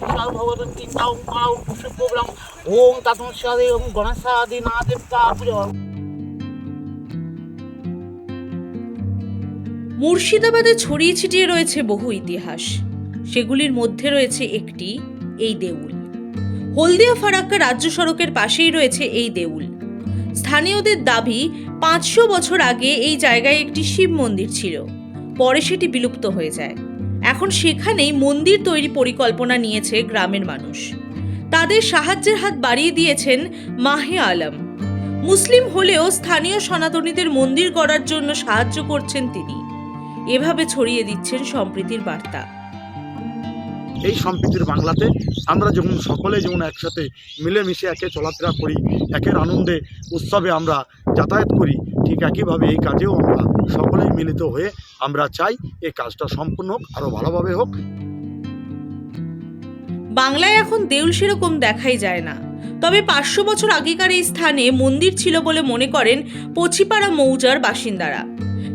তৎসাদ ভগবতী তাও কাউ পুষ্পগ্রাম ওম তৎসাদে ওম গণেশাদি না দেবতা মুর্শিদাবাদে ছড়িয়ে ছিটিয়ে রয়েছে বহু ইতিহাস। সেগুলির মধ্যে রয়েছে একটি, এই দেউল। হলদিয়া ফারাক্কা রাজ্য সড়কের পাশেই রয়েছে এই দেউল। স্থানীয়দের দাবি, পাঁচশো বছর আগে এই জায়গায় একটি শিব মন্দির ছিল। পরে সেটি বিলুপ্ত হয়ে যায়। এখন সেখানেই মন্দির তৈরি পরিকল্পনা নিয়েছে গ্রামের মানুষ। তাদের সাহায্যের হাত বাড়িয়ে দিয়েছেন মাহে আলম। মুসলিম হলেও স্থানীয় সনাতনীদের মন্দির গড়ার জন্য সাহায্য করছেন তিনি। এভাবে ছড়িয়ে দিচ্ছেন সম্প্রীতির বার্তা। এই সম্প্রীতির বাংলাতে আমরা যেমন সকলে যেমন একসাথে মিলেমিশে একে চলাফেরা করি, একের আনন্দে উৎসবে আমরা যাতায়াত করি, ঠিক একইভাবে এই কাজেও আমরা সকলেই মিলিত হয়ে আমরা চাই এই কাজটা সম্পূর্ণ হোক, আরও ভালোভাবে হোক। বাংলায় এখন দেউল সেরকম দেখাই যায় না। তবে পাঁচশো বছর আগেকার এই স্থানে মন্দির ছিল বলে মনে করেন পচিপাড়া মৌজার বাসিন্দারা।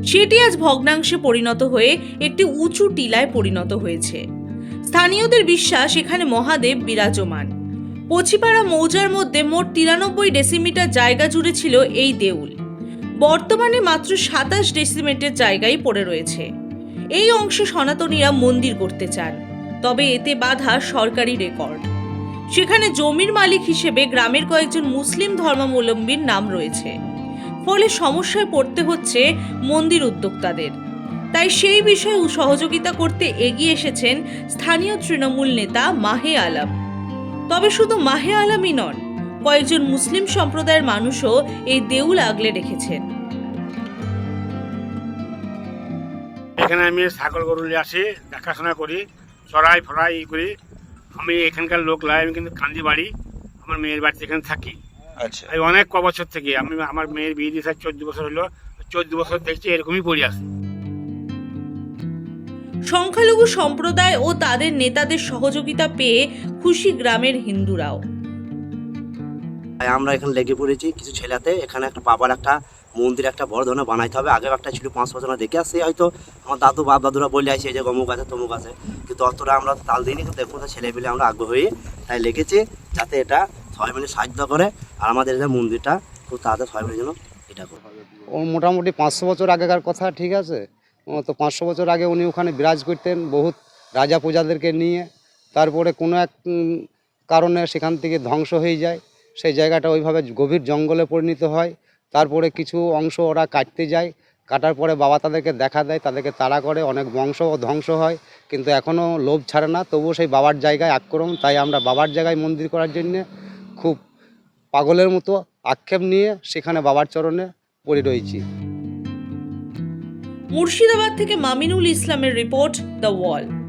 সেটি আজ ভগ্নাংশে পরিণত হয়ে একটি উঁচু টিলায় পরিণত হয়েছে। স্থানীয়দের বিশ্বাস এখানে মহাদেব বিরাজমান। পছিপাড়া মৌজার মধ্যে মোট তিরানব্বই ডেসিমিটার জায়গা জুড়ে ছিল এই দেউল। বর্তমানে মাত্র সাতাশ ডেসিমিটার জায়গায় পড়ে রয়েছে। এই অংশে সনাতনীরা মন্দির করতে চান, তবে এতে বাধা সরকারি রেকর্ড। সেখানে জমির মালিক হিসেবে গ্রামের কয়েকজন মুসলিম ধর্মাবলম্বীর নাম রয়েছে। ফলে সমস্যায় পড়তে হচ্ছে মন্দির উদ্যোক্তাদের। তাই সেই বিষয়ে সহযোগিতা করতে এগিয়ে এসেছেন স্থানীয় তৃণমূল নেতা মাহে আলম। তবে শুধু মাহে আলমই নন কয়েকজন মুসলিম সম্প্রদায়ের মানুষও এই দেউল আগলে রেখেছেন। এখানে আমি ছাগল গরু নিয়ে আসি দেখাশোনা করি চড়াই ফড়াই ই করি। আমি এখানকার লোক লাই আমি কিন্তু কান্দি বাড়ি আমার মেয়ের বাড়িতে এখানে থাকি। আচ্ছা। অনেক ক বছর থেকে আমি আমার মেয়ের বিয়ে দিয়েছে চোদ্দ বছর হলো চোদ্দ বছর দেখছি এরকমই পড়ে আছে। সংখ্যালঘু সম্প্রদায় ও তাদের নেতাদের সহযোগিতা পেয়ে খুশি গ্রামের হিন্দুরাও। তাই আমরা এখানে লেগে পড়েছি কিছু ছেলেতে। এখানে একটা বাবার একটা মন্দির একটা বড় ধরনের বানাইতে হবে। আগে একটা ছিল পাঁচ বছর দেখে আসছে। হয়তো আমার দাদু বাপ দাদুরা বলে আসে এই যে অমুক আছে তমুক আছে। কিন্তু অতটা আমরা তাল দিইনি। কিন্তু দেখুন ছেলে পেলে আমরা আগ্রহ। হয়ে তাই লেগেছি যাতে এটা সবাই মিলে সাহায্য করে। আর আমাদের যে মন্দিরটা খুব তাড়াতাড়ি সবাই মিলে যেন এটা করে। ও মোটামুটি পাঁচশো বছর আগেকার কথা ঠিক আছে? তো পাঁচশো বছর আগে উনি ওখানে বিরাজ করতেন বহুত রাজা প্রজাদেরকে নিয়ে। তারপরে কোনো এক কারণে সেখান থেকে ধ্বংস হয়ে যায়। সেই জায়গাটা ওইভাবে গভীর জঙ্গলে পরিণত হয়। তারপরে কিছু অংশ ওরা কাটতে যায়। কাটার পরে বাবা তাদেরকে দেখা দেয়, তাদেরকে তাড়া করে। অনেক বংশ ধ্বংস হয়, কিন্তু এখনও লোভ ছাড়ে না। তবুও সেই বাবার জায়গায় আক্রমণ। তাই আমরা বাবার জায়গায় মন্দির করার জন্যে খুব পাগলের মতো আক্ষেপ নিয়ে সেখানে বাবার চরণে পড়ে রয়েছি। মুর্শিদাবাদ থেকে মামিনুল ইসলামের রিপোর্ট দ্য ওয়াল।